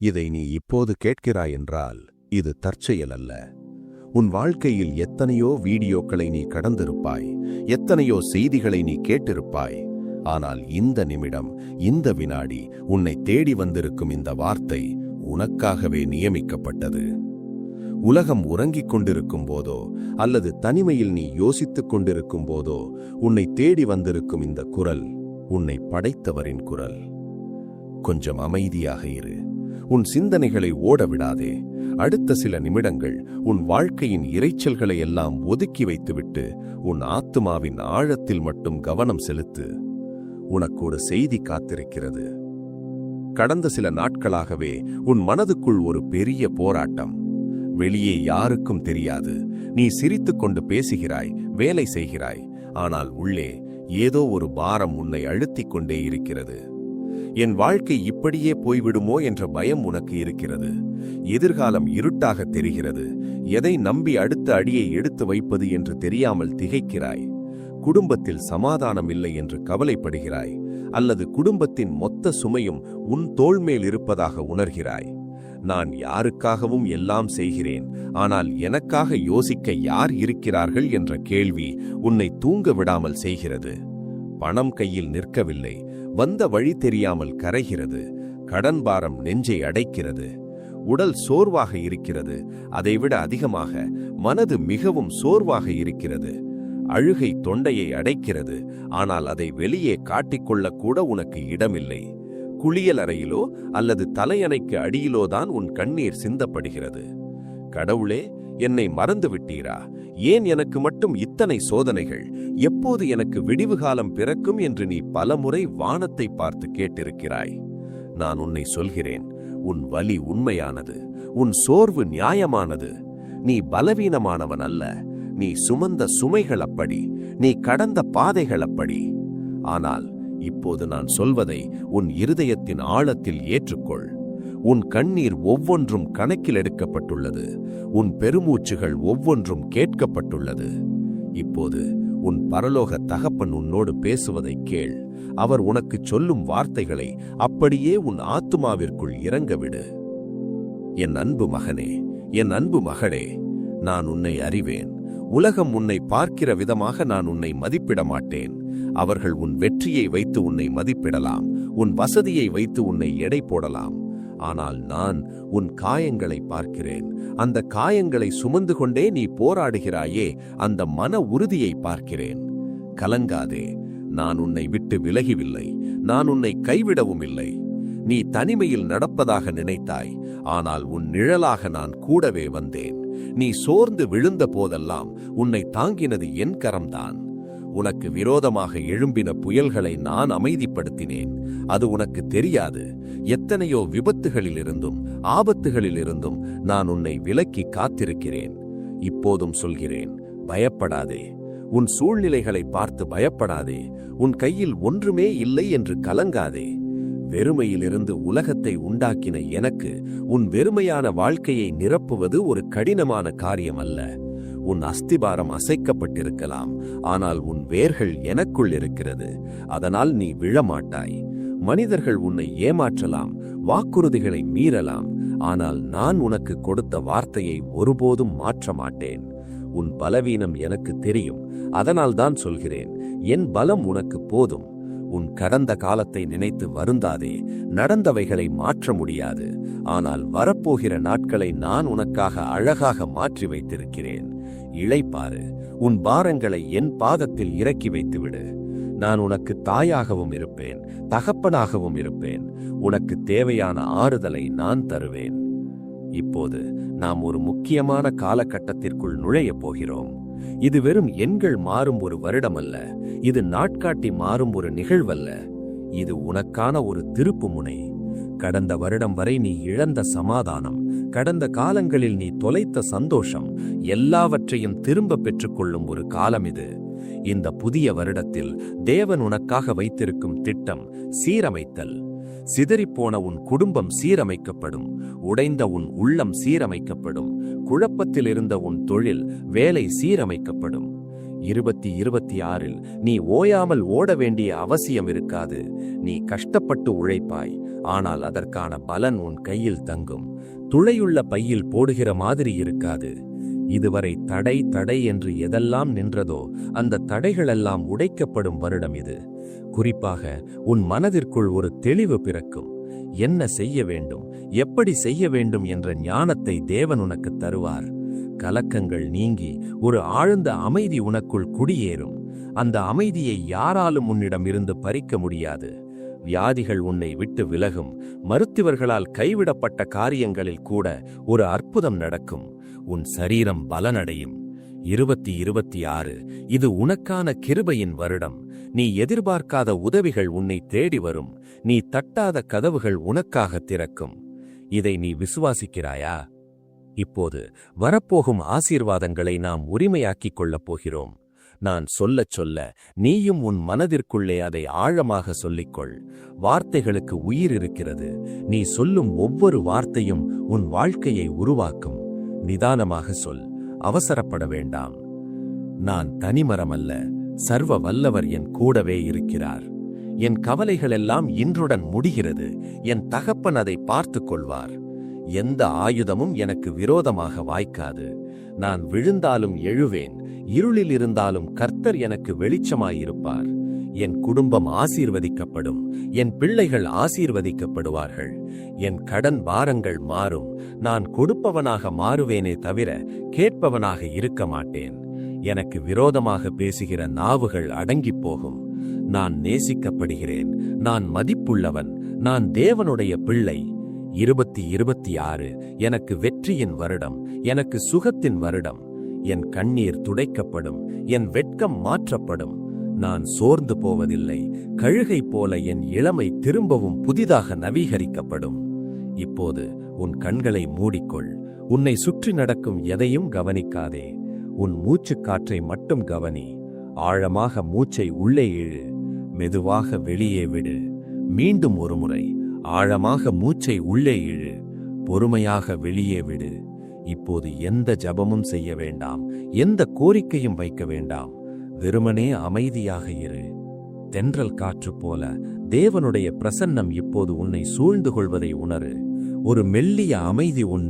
இதை நீ இப்போது கேட்கிறாய் என்றால் இது தற்செயல் அல்ல. உன் வாழ்க்கையில் எத்தனையோ வீடியோக்களை நீ கடந்திருப்பாய் எத்தனையோ செய்திகளை நீ கேட்டிருப்பாய். ஆனால் இந்த நிமிடம் இந்த வினாடி உன்னை தேடி வந்திருக்கும் இந்த வார்த்தை உனக்காகவே நியமிக்கப்பட்டது. உலகம் உறங்கிக் கொண்டிருக்கும் போதோ அல்லது தனிமையில் நீ யோசித்துக் கொண்டிருக்கும் போதோ உன்னை தேடி வந்திருக்கும் இந்த குரல் உன்னை படைத்தவரின் குரல். கொஞ்சம் அமைதியாக இரு. உன் சிந்தனைகளை ஓட விடாதே அடுத்த சில நிமிடங்கள் உன் வாழ்க்கையின் இரைச்சல்களை எல்லாம் ஒதுக்கி வைத்துவிட்டு உன் ஆத்துமாவின் ஆழத்தில் மட்டும் கவனம் செலுத்து. உனக்கு ஒரு செய்தி காத்திருக்கிறது. கடந்த சில நாட்களாகவே உன் மனதுக்குள் ஒரு பெரிய போராட்டம். வெளியே யாருக்கும் தெரியாது. நீ சிரித்துக் கொண்டு பேசுகிறாய் வேலை செய்கிறாய். ஆனால் உள்ளே ஏதோ ஒரு பாரம் உன்னை அழுத்திக் கொண்டே இருக்கிறது. என் வாழ்க்கை இப்படியே போய்விடுமோ என்ற பயம் உனக்கு இருக்கிறது. எதிர்காலம் இருட்டாக தெரிகிறது. எதை நம்பி அடுத்த அடியை எடுத்து வைப்பது என்று தெரியாமல் திகைக்கிறாய். குடும்பத்தில் சமாதானம் இல்லை என்று கவலைப்படுகிறாய். அல்லது குடும்பத்தின் மொத்த சுமையும் உன் தோள்மேல் இருப்பதாக உணர்கிறாய். நான் யாருக்காகவும் எல்லாம் செய்கிறேன். ஆனால் எனக்காக யோசிக்க யார் இருக்கிறார்கள் என்ற கேள்வி உன்னை தூங்க விடாமல் செய்கிறது. பணம் கையில் நிற்கவில்லை. வந்த வழி தெரியாமல் கரைகிறது கடன் பாரம் நெஞ்சை அடைக்கிறது உடல் சோர்வாக இருக்கிறது அதைவிட அதிகமாக மனது மிகவும் சோர்வாக இருக்கிறது. அழுகை தொண்டையை அடைக்கிறது ஆனால் அதை வெளியே காட்டிக்கொள்ளக் கூட உனக்கு இடமில்லை. குளியல் அறையிலோ அல்லது தலையணைக்கு அடியிலோதான் உன் கண்ணீர் சிந்தப்படுகிறது. கடவுளே என்னை மறந்து விட்டீரா ஏன் எனக்கு மட்டும் இத்தனை சோதனைகள்? எப்போது எனக்கு விடிவு காலம் பிறக்கும் என்று நீ பலமுறை வானத்தை பார்த்து கேட்டிருக்கிறாய். நான் உன்னை சொல்கிறேன் உன் வலி உண்மையானது உன் சோர்வு நியாயமானது. நீ பலவீனமானவன் அல்ல நீ சுமந்த சுமைகள் அப்படி நீ கடந்த பாதைகள் அப்படி. ஆனால் இப்போது நான் சொல்வதை உன் இருதயத்தின் ஆழத்தில் ஏற்றுக்கொள். உன் கண்ணீர் ஒவ்வொன்றும் கணக்கில் எடுக்கப்பட்டுள்ளது. உன் பெருமூச்சுகள் ஒவ்வொன்றும் கேட்கப்பட்டுள்ளது. இப்போது உன் பரலோக தகப்பன் உன்னோடு பேசுவதை கேள். அவர் உனக்குச் சொல்லும் வார்த்தைகளை அப்படியே உன் ஆத்துமாவிற்குள் இறங்கவிடு. என் அன்பு மகனே என் அன்பு மகளே நான் உன்னை அறிவேன். உலகம் உன்னை பார்க்கிற விதமாக நான் உன்னை மதிப்பிட மாட்டேன். அவர்கள் உன் வெற்றியை வைத்து உன்னை மதிப்பிடலாம். உன் வசதியை வைத்து உன்னை எடை போடலாம். ஆனால் நான் உன் காயங்களை பார்க்கிறேன். அந்த காயங்களை சுமந்து கொண்டே நீ போராடுகிறாயே அந்த மன உறுதியை பார்க்கிறேன். கலங்காதே நான் உன்னை விட்டு விலகிவில்லை நான் உன்னை கைவிடவும் இல்லை. நீ தனிமையில் நடப்பதாக நினைத்தாய் ஆனால் உன் நிழலாக நான் கூடவே வந்தேன். நீ சோர்ந்து விழுந்த போதெல்லாம் உன்னை தாங்கினது என் கரம்தான். உனக்கு விரோதமாக எழும்பின புயல்களை நான் அமைதிப்படுத்தினேன். அது உனக்கு தெரியாது. எத்தனையோ விபத்துகளிலிருந்தும் ஆபத்துகளிலிருந்தும் நான் உன்னை விலக்கி காத்திருக்கிறேன். இப்போதும் சொல்கிறேன் பயப்படாதே. உன் சூழ்நிலைகளை பார்த்து பயப்படாதே. உன் கையில் ஒன்றுமே இல்லை என்று கலங்காதே. வெறுமையிலிருந்து உலகத்தை உண்டாக்கின எனக்கு உன் வெறுமையான வாழ்க்கையை நிரப்புவது ஒரு கடினமான காரியம் அல்ல உன் அஸ்திபாரம் அசைக்கப்பட்டிருக்கலாம் ஆனால் உன் வேர்கள் எனக்குள் இருக்கிறது. அதனால் நீ விழமாட்டாய். மனிதர்கள் உன்னை ஏமாற்றலாம் வாக்குறுதிகளை மீறலாம். ஆனால் நான் உனக்கு கொடுத்த வார்த்தையை ஒருபோதும் மாற்ற மாட்டேன். உன் பலவீனம் எனக்கு தெரியும். அதனால் தான் சொல்கிறேன் என் பலம் உனக்கு போதும். உன் கடந்த காலத்தை நினைத்து வருந்தாதே நடந்தவைகளை மாற்ற முடியாது. ஆனால் வரப்போகிற நாட்களை நான் உனக்காக அழகாக மாற்றி வைத்திருக்கிறேன். இழைப்பாறு உன் பாரங்களை என் பாதத்தில் இறக்கி வைத்துவிடு. நான் உனக்கு தாயாகவும் இருப்பேன் தகப்பனாகவும் இருப்பேன். உனக்கு தேவையான ஆறுதலை நான் தருவேன். இப்போது நாம் ஒரு முக்கியமான காலகட்டத்திற்குள் நுழையப் போகிறோம். இது வெறும் எண்கள் மாறும் ஒரு வருடமல்ல இது நாட்காட்டி மாறும் ஒரு நிகழ்வல்ல. இது உனக்கான ஒரு திருப்பு முனை. கடந்த வருடம் வரை நீ இழந்த சமாதானம் கடந்த காலங்களில் நீ தொலைத்த சந்தோஷம் எல்லாவற்றையும் திரும்ப பெற்றுக்கொள்ளும் ஒரு காலம் இது. இந்த புதிய வருடத்தில் தேவன் உனக்காக வைத்திருக்கும் திட்டம் சீரமைத்தல். சிதறிப்போன உன் குடும்பம் சீரமைக்கப்படும். உடைந்த உன் உள்ளம் சீரமைக்கப்படும். குழப்பத்தில் இருந்த உன் தொழில் வேலை சீரமைக்கப்படும். இருபத்தி இருபத்தி ஆறில் நீ ஓயாமல் ஓட வேண்டிய அவசியம் இருக்காது. நீ கஷ்டப்பட்டு உழைப்பாய். ஆனால் அதற்கான பலன் உன் கையில் தங்கும். துளையுள்ள பையில் போடுகிற மாதிரி இருக்காது. இதுவரை தடை தடை என்று எதெல்லாம் நின்றதோ அந்த தடைகளெல்லாம் உடைக்கப்படும் வருடம் இது. குறிப்பாக உன் மனதிற்குள் ஒரு தெளிவு பிறக்கும். என்ன செய்ய வேண்டும் எப்படி செய்ய வேண்டும் என்ற ஞானத்தை தேவன் உனக்கு தருவார். கலக்கங்கள் நீங்கி ஒரு ஆழ்ந்த அமைதி உனக்குள் குடியேறும். அந்த அமைதியை யாராலும் உன்னிடம் இருந்து பறிக்க முடியாது. வியாதிகள் உன்னை விட்டு விலகும். மருத்துவர்களால் கைவிடப்பட்ட காரியங்களில் கூட ஒரு அற்புதம் நடக்கும். உன் சரீரம் பலனடையும். இருபத்தி இருபத்தி ஆறு இது உனக்கான கிருபையின் வருடம். நீ எதிர்பார்க்காத உதவிகள் உன்னை தேடி வரும். நீ தட்டாத கதவுகள் உனக்காக திறக்கும். இதை நீ விசுவாசிக்கிறாயா? இப்போது வரப்போகும் ஆசீர்வாதங்களை நாம் உரிமையாக்கிக் கொள்ளப் போகிறோம். நான் சொல்லச் சொல்ல நீயும் உன் மனதிற்குள்ளே அதை ஆழமாக சொல்லிக்கொள். வார்த்தைகளுக்கு உயிர் இருக்கிறது. நீ சொல்லும் ஒவ்வொரு வார்த்தையும் உன் வாழ்க்கையை உருவாக்கும். நிதானமாக சொல் அவசரப்பட வேண்டாம். நான் தனிமரமல்ல சர்வ வல்லவர் என் கூடவே இருக்கிறார். என் கவலைகளெல்லாம் இன்றுடன் முடிகிறது என் தகப்பன் அதை பார்த்துக் கொள்வார். எந்த ஆயுதமும் எனக்கு விரோதமாக வாய்க்காது. நான் விழுந்தாலும் எழுவேன் இருளில் இருந்தாலும் கர்த்தர் எனக்கு வெளிச்சமாயிருப்பார். என் குடும்பம் ஆசீர்வதிக்கப்படும் என் பிள்ளைகள் ஆசீர்வதிக்கப்படுவார்கள். என் கடன் பாரங்கள் மாறும். நான் கொடுப்பவனாக மாறுவேனே தவிர கேட்பவனாக இருக்க மாட்டேன். எனக்கு விரோதமாக பேசுகிற நாவுகள் அடங்கிப் போகும். நான் நேசிக்கப்படுகிறேன். நான் மதிப்புள்ளவன். நான் தேவனுடைய பிள்ளை. இருபத்தி இருபத்தி ஆறு. எனக்கு வெற்றியின் வருடம். எனக்கு சுகத்தின் வருடம். என் கண்ணீர் துடைக்கப்படும். என் வெட்கம் மாற்றப்படும். நான் சோர்ந்து போவதில்லை. கழுகை போல என் இளமை திரும்பவும் புதிதாக நவீகரிக்கப்படும். இப்போது உன் கண்களை மூடிக்கொள். உன்னை சுற்றி நடக்கும் எதையும் கவனிக்காதே. உன் மூச்சுக் காற்றை மட்டும் கவனி. ஆழமாக மூச்சை உள்ளே இழு. மெதுவாக வெளியே விடு. மீண்டும் ஒருமுறை. ஆழமாக மூச்சை உள்ளே இழு. பொறுமையாக வெளியே விடு. இப்போது எந்த ஜபமும் செய்ய வேண்டாம். எந்த கோரிக்கையும் வைக்க வேண்டாம். வெறுமனே அமைதியாக இரு. தென்றல் காற்று போல தேவனுடைய பிரசன்னம் இப்போது உன்னை சூழ்ந்து கொள்வதை உணரு. ஒரு மெல்லிய அமைதி உன்